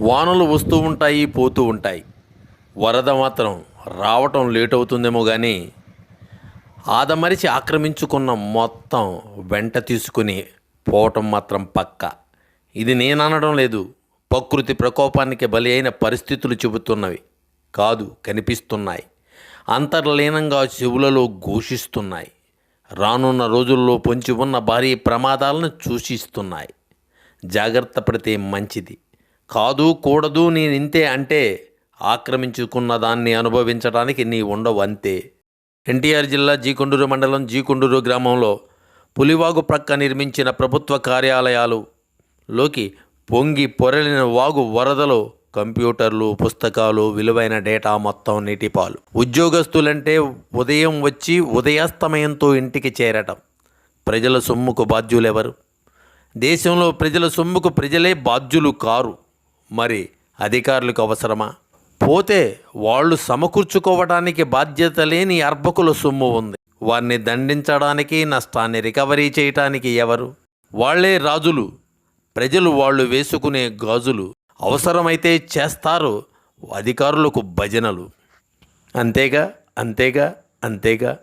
వానలు వస్తూ ఉంటాయి పోతూ ఉంటాయి. వరద మాత్రం రావటం లేట్ అవుతుందేమో కానీ ఆదమరిచి ఆక్రమించుకున్న మొత్తం వెంట తీసుకుని పోవటం మాత్రం పక్క. ఇది నేననడం లేదు. ప్రకృతి ప్రకోపానికి బలి అయిన పరిస్థితులు చెబుతున్నవి కాదు కనిపిస్తున్నాయి. అంతర్లీనంగా చెవులలో ఘోషిస్తున్నాయి. రానున్న రోజుల్లో పొంచి ఉన్న భారీ ప్రమాదాలను సూచిస్తున్నాయి జాగ్రత్త పడితే మంచిది. కాదు కూడదు నేను ఇంతే అంటే ఆక్రమించుకున్న దాన్ని అనుభవించడానికి నీ ఉండవు అంతే. ఎన్టీఆర్ జిల్లా జీకొండూరు మండలం జీకొండూరు గ్రామంలో పులివాగు ప్రక్క నిర్మించిన ప్రభుత్వ కార్యాలయాలులోకి పొంగి పొరలిన వాగు వరదలో కంప్యూటర్లు పుస్తకాలు విలువైన డేటా మొత్తం నీటిపాలు. ఉద్యోగస్తులంటే ఉదయం వచ్చి ఉదయాస్తమయంతో ఇంటికి చేరటం. ప్రజల సొమ్ముకు బాధ్యులెవరు? దేశంలో ప్రజల సొమ్ముకు ప్రజలే బాధ్యులు కారు. మరి అధికారులకు అవసరమా? పోతే వాళ్ళు సమకూర్చుకోవడానికి బాధ్యత లేని అర్భకుల సొమ్ము ఉంది. వారిని దండించడానికి నష్టాన్ని రికవరీ చేయటానికి ఎవరు? వాళ్ళే రాజులు. ప్రజలు వాళ్ళు వేసుకునే గాజులు. అవసరమైతే చేస్తారు అధికారులకు భజనలు. అంతేగా అంతేగా అంతేగా.